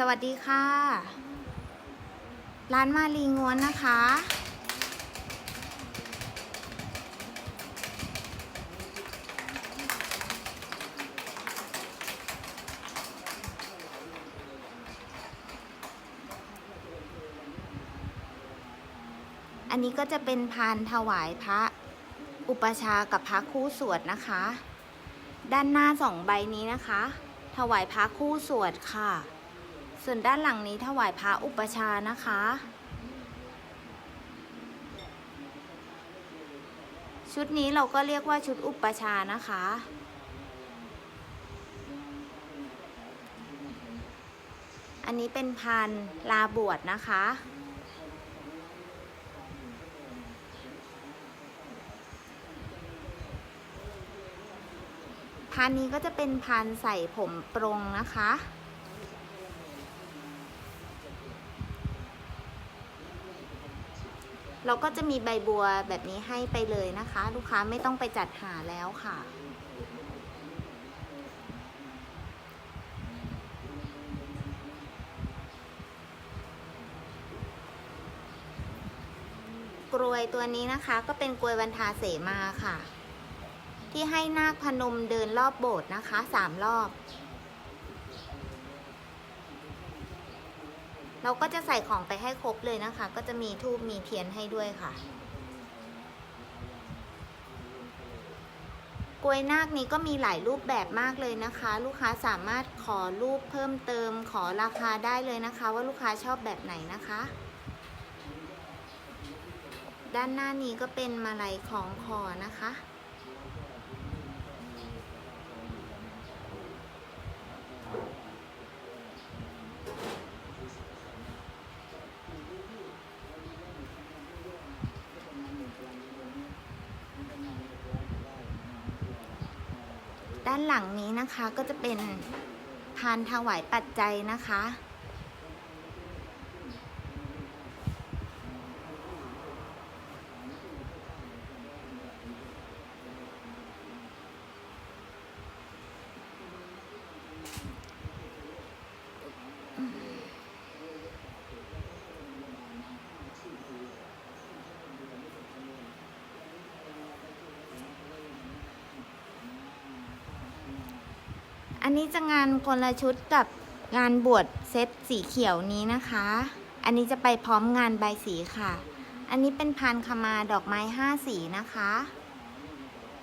สวัสดีค่ะ ร้านมาลีงวนนะคะ อันนี้ก็จะเป็นพานถวายพระอุปชากับพระคู่สวดนะคะ ด้านหน้าสองใบนี้นะคะ ถวายพระคู่สวดค่ะ ส่วนด้านหลังนี้ถวายพระอุปชานะคะ ชุดนี้เราก็เรียกว่าชุดอุปชานะคะ อันนี้เป็นพันลาบวชนะคะพานนี้ก็จะเป็นพานใส่ผมปรงนะคะ เราก็จะมีใบบัวแบบนี้ให้ไปเลยนะคะ ลูกค้าไม่ต้องไปจัดหาแล้วค่ะ กรวยตัวนี้นะคะก็เป็นกรวยวันทาเสมาค่ะ ที่ให้นาคพนมเดินรอบโบสถ์นะคะสามรอบ เราก็จะใส่ของไปให้ครบเลยนะคะ ก็จะมีทูบมีเทียนให้ด้วยค่ะ กลวยนาคนี้ก็มีหลายรูปแบบมากเลยนะคะ ลูกค้าสามารถขอรูปเพิ่มเติมขอราคาได้เลยนะคะ ว่าลูกค้าชอบแบบไหนนะคะ ด้านหน้านี้ก็เป็นมาลัยของคอนะคะ ด้านหลังนี้นะคะก็จะเป็นพานถวายปัจจัยนะคะ อันนี้จะงานคนละชุดกับงานบวชเซตสีเขียวนี้นะคะ อันนี้จะไปพร้อมงานใบสีค่ะ อันนี้เป็นพานขมาดอกไม้ห้าสีนะคะ